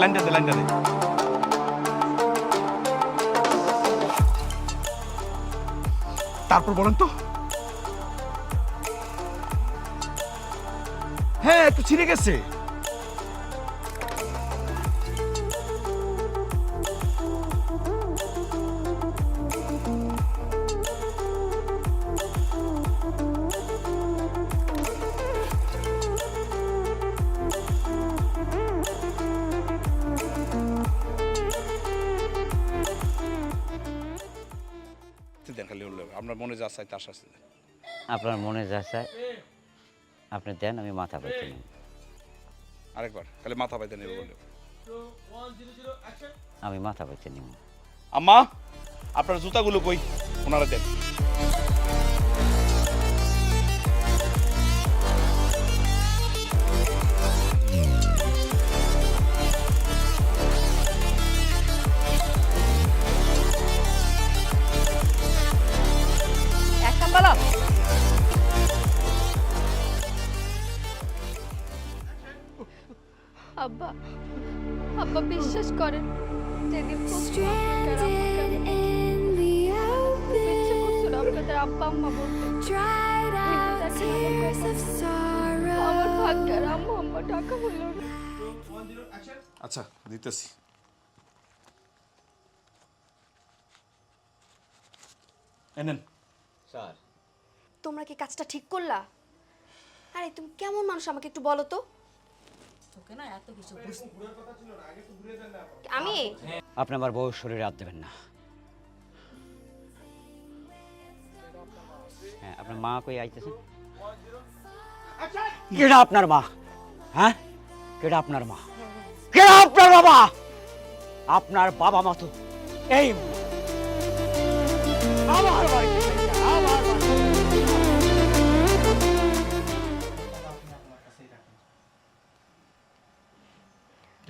লাইনটা দে লাইনটা দে। তারপর বলেন তো। হ্যাঁ একটু ছিঁড়ে গেছে। আপনার মনে যা চাই তার শাস্তি দেন। আপনার মনে যা চাই আপনি দেন আমি মাথা পাইতে নিই। আরেকবার তাহলে মাথা পাইতে নেব বলে আমি মাথা পাইতে নেব আম্মা আপনার জুতাগুলো কই? ওনারা দেন। আব্বা আব্বা বিশ্বাস করেন যেদিন আপনাদের আব্বা আম্মা বলতে। কিন্তু দেখেন আমার ভাগ্যে আম্মা আম্মা টাকা হলো আচ্ছা দিতেছি। এনেন স্যার। তোমরা কি কাজটা ঠিক করলা? আরে তুমি কেমন মানুষ আমাকে একটু বলো তো। আমি? আপনি আমার বউর শরীরে হাত দেবেন না। হ্যাঁ আপনার মা কই আইতেছেন কেডা আপনার মা? হ্যাঁ? কেডা আপনার মা? কেডা আপনার বাবা? আপনার বাবা মা তো এই আমার বাড়িতে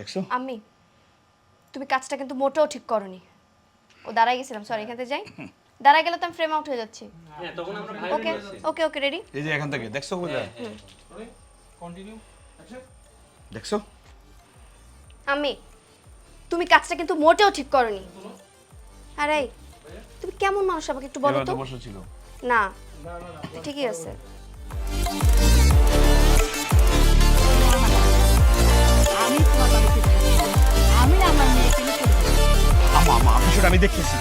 দেখছ? আমি? তুমি কাজটা কিন্তু মোটেও ঠিক করনি। ও দাঁড়াই গেছিলাম সরি এখান থেকে যাই। দাঁড়াই গেলে তো আমি ফ্রেম আউট হয়ে যাচ্ছি। ওকে ওকে ওকে রেডি এই যে এখান থেকে দেখছ কোথায় দেখছ? আমি? তুমি কাজটা কিন্তু মোটেও ঠিক করনি। আরে তুমি কেমন মানুষ আমাকে একটু বলো তো তো? বসে ছিল। না ঠিকই আছে। আমি দেখতেছি।